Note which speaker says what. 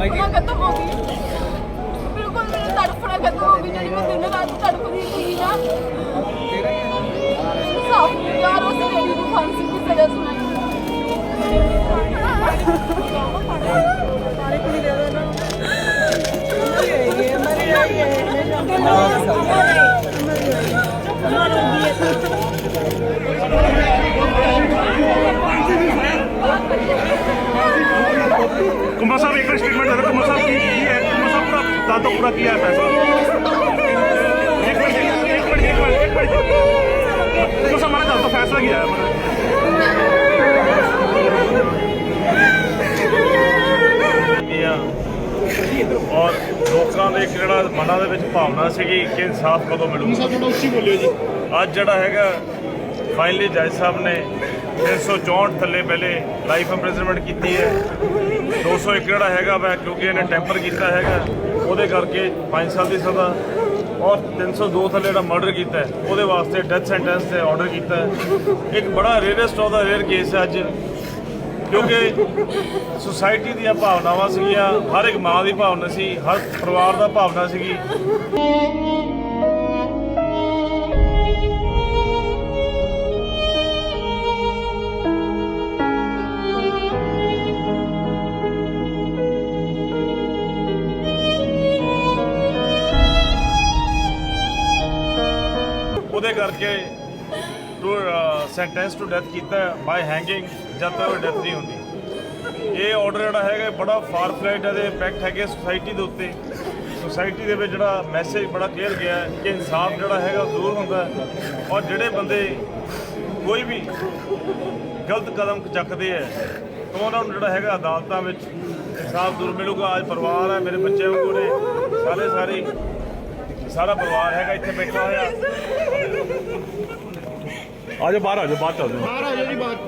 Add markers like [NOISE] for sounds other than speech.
Speaker 1: ਤੜਫਣਾ ਖਤਮ ਹੋ ਗਈ। ਬਿਲਕੁਲ ਮੇਰਾ ਤੜਫਣਾ ਖਤਮ ਹੋ ਗਈ ਜਿਹੜੀ ਮੈਂ ਦਿਨ ਰਾਤ ਤੜਫਦੀ ਸੀ ਨਾ। ਸਾਫ਼ ਯਾਰ ਉਸ ਲੇਡੀ ਨੂੰ ਫਾਂਸੀ ਦੀ ਸਜ਼ਾ ਸੁਣਾਈ।
Speaker 2: ਸਾਰੇ ਕੁੜੀ ਦੇ ਦੋ ਇਹਨਾਂ ਨੂੰ ਇਹ ਇਹ ਮਰੀ ਰਹੀ ਹੈ ਮੈਂ ਜਾਂਦੀ ਹਾਂ ਸਾਹਿਬ ਇੱਕ ਸਟੇਟਮੈਂਟ ਦੇ ਰਹੇ ਕੀ ਕੀ ਹੈ? ਤੁਮਾ ਦਾ ਦਾਦਾ ਪੂਰਾ ਕੀ ਹੈ ਫੈਸਲਾ ਇੱਕ ਮਿੰਟ ਇੱਕ ਮਿੰਟ ਇੱਕ
Speaker 3: ਮਿੰਟ ਇੱਕ ਮਿੰਟ ਤੁਮਾ ਫੈਸਲਾ ਕੀ ਹੈ ਔਰ ਲੋਕਾਂ ਦੇ ਜਿਹੜਾ ਮਨਾਂ ਦੇ ਵਿੱਚ ਭਾਵਨਾ ਸੀਗੀ ਕਿ ਇਨਸਾਫ ਕਦੋਂ ਮਿਲੂਗਾ।
Speaker 2: ਸਾਹਿਬ ਥੋੜਾ ਉੱਚੀ ਬੋਲਿਓ ਜੀ।
Speaker 3: ਅੱਜ ਜਿਹੜਾ ਹੈਗਾ ਫਾਈਨਲੀ ਜੱਜ ਸਾਹਿਬ ਨੇ 364 ਥੱਲੇ ਪਹਿਲੇ ਲਾਈਫ ਇੰਪ੍ਰਿਜ਼ਨਮੈਂਟ ਕੀਤੀ ਹੈ। 201 ਜਿਹੜਾ ਹੈਗਾ ਵਾ, ਕਿਉਂਕਿ ਇਹਨੇ ਟੈਂਪਰ ਕੀਤਾ ਹੈਗਾ, ਉਹਦੇ ਕਰਕੇ 5 ਸਾਲ ਦੀ ਸਜ਼ਾ ਔਰ 302 ਥੱਲੇ ਜਿਹੜਾ ਮਰਡਰ ਕੀਤਾ ਉਹਦੇ ਵਾਸਤੇ ਡੈਥ ਸੈਂਟੈਂਸ ਤੇ ਆਰਡਰ ਕੀਤਾ ਇੱਕ ਬੜਾ rarest of the rare case ਹੈ ਅੱਜ, ਕਿਉਂਕਿ ਸੁਸਾਇਟੀ ਦੀਆਂ ਭਾਵਨਾਵਾਂ ਸੀਗੀਆਂ, ਹਰ ਇੱਕ ਮਾਂ ਦੀ ਭਾਵਨਾ ਸੀ, ਹਰ ਪਰਿਵਾਰ ਦਾ ਭਾਵਨਾ ਸੀਗੀ। ਉਹਦੇ ਕਰਕੇ ਟੂ ਸੈਂਟੈਂਸ ਟੂ ਡੈਥ ਕੀਤਾ ਬਾਈ ਹੈਂਗਿੰਗ ਜਦ ਤੱਕ ਡੈਥ ਨਹੀਂ ਹੁੰਦੀ। ਇਹ ਆਰਡਰ ਜਿਹੜਾ ਹੈਗਾ ਬੜਾ ਫਾਰ ਫਲਾਈਟ ਇਹਦੇ ਇੰਪੈਕਟ ਹੈਗੇ ਸੋਸਾਇਟੀ ਦੇ ਉੱਤੇ। ਸੋਸਾਇਟੀ ਦੇ ਵਿੱਚ ਜਿਹੜਾ ਮੈਸੇਜ ਬੜਾ ਕਲੀਅਰ ਗਿਆ ਕਿ ਇਨਸਾਫ ਜਿਹੜਾ ਹੈਗਾ, ਉਹ ਜ਼ਰੂਰ ਹੁੰਦਾ ਔਰ ਜਿਹੜੇ ਬੰਦੇ ਕੋਈ ਵੀ ਗਲਤ ਕਦਮ ਚੱਕਦੇ ਹੈ, ਤਾਂ ਉਹਨਾਂ ਨੂੰ ਜਿਹੜਾ ਹੈਗਾ ਅਦਾਲਤਾਂ ਵਿੱਚ ਇਨਸਾਫ ਜ਼ਰੂਰ ਮਿਲੂਗਾ। ਅੱਜ ਪਰਿਵਾਰ ਹੈ, ਮੇਰੇ ਬੱਚੇ ਵਾਂਗੂ ਨੇ ਸਾਰੇ ਸਾਰੇ ਸਾਰਾ ਪਰਿਵਾਰ ਹੈਗਾ ਇੱਥੇ ਬੈਠਾ ਹੋਇਆ। [LAUGHS]
Speaker 2: ਆਜੋ ਬਾਹਰ ਆਜੋ ਬਾਹਰ ਚੱਲਦੇ
Speaker 4: ਬਾਹਰ ਆ ਜੀ ਬਾਤ